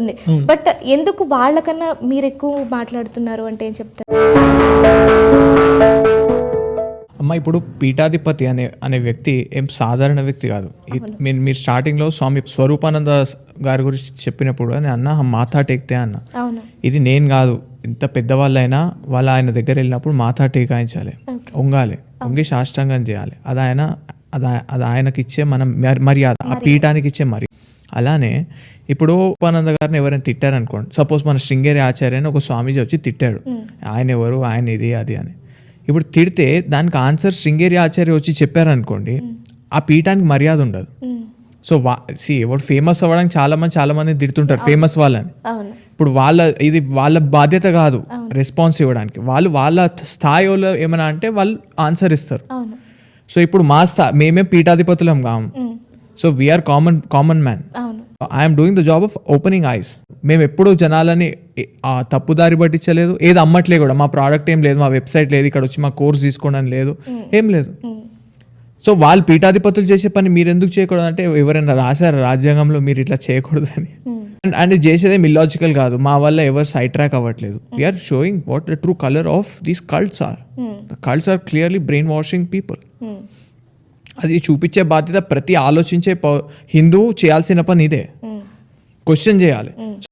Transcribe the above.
ఉంది. బట్ ఎందుకు వాళ్ళకన్నా మీరు ఎక్కువ మాట్లాడుతున్నారు అంటే ఏం చెప్తారు? అమ్మ ఇప్పుడు పీఠాధిపతి అనే అనే వ్యక్తి ఏం సాధారణ వ్యక్తి కాదు. మీరు మీరు స్టార్టింగ్లో స్వామి స్వరూపానంద గారి గురించి చెప్పినప్పుడు నేను అన్న "హమ్ మాథా టేక్తే అన్న ఇది నేను కాదు. ఇంత పెద్దవాళ్ళైనా వాళ్ళ ఆయన దగ్గర వెళ్ళినప్పుడు మాథా టేకాయించాలి ఉంగాలి ఉంగి సాష్టాంగం చేయాలి. అది ఆయన అది అది ఆయనకి ఇచ్చే మనం మర్- మర్యాద. ఆ పీఠానికి ఇచ్చే మరి అలానే ఇప్పుడు ఉపానంద గారిని ఎవరైనా తిట్టారనుకోండి సపోజ్ మన శృంగేరి ఆచార్య అని ఒక స్వామీజీ వచ్చి తిట్టాడు. ఆయన ఎవరు? ఆయన ఇది అది అని. ఇప్పుడు తిడితే దానికి ఆన్సర్ శృంగేరి ఆచార్య వచ్చి చెప్పారనుకోండి ఆ పీఠానికి మర్యాద ఉండదు. సో వా సి ఎవరు ఫేమస్ అవ్వడానికి చాలా మంది చాలా మంది తిడుతుంటారు ఫేమస్ వాళ్ళని. ఇప్పుడు వాళ్ళ ఇది వాళ్ళ బాధ్యత కాదు రెస్పాన్స్ ఇవ్వడానికి. వాళ్ళు వాళ్ళ స్థాయిలో ఏమైనా అంటే వాళ్ళు ఆన్సర్ ఇస్తారు. సో ఇప్పుడు మా స్థా మేమే పీఠాధిపతులం కాము so we are common common man I'm doing the job of opening eyes మేము ఎప్పుడూ జనాలని ఆ తప్పుదారి పట్టించలేదు. ఏది అమ్మట్లే కూడా. మా ప్రోడక్ట్ ఏం లేదు మా వెబ్సైట్ లేదు ఇక్కడ వచ్చి మా కోర్స్ తీసుకోవడం లేదు. ఏం లేదు. సో వాళ్ళు పీఠాధిపతులు చేసే పని మీరు ఎందుకు చేయకూడదు? అంటే ఎవరైనా రాశారు రాజ్యాంగంలో మీరు ఇట్లా చేయకూడదని? ఉమ్, అండ్ అండ్ చేసేదేం ఇల్లాజికల్ కాదు. మా వల్ల ఎవరు సైడ్ ట్రాక్ అవ్వట్లేదు. We are showing what the true colour of these cults are cults are clearly brain washing people అది చూపించే బాధ్యత ప్రతి ఆలోచించే పౌ- హిందూ చేయాల్సిన పని ఇదే. క్వశ్చన్ చేయాలి.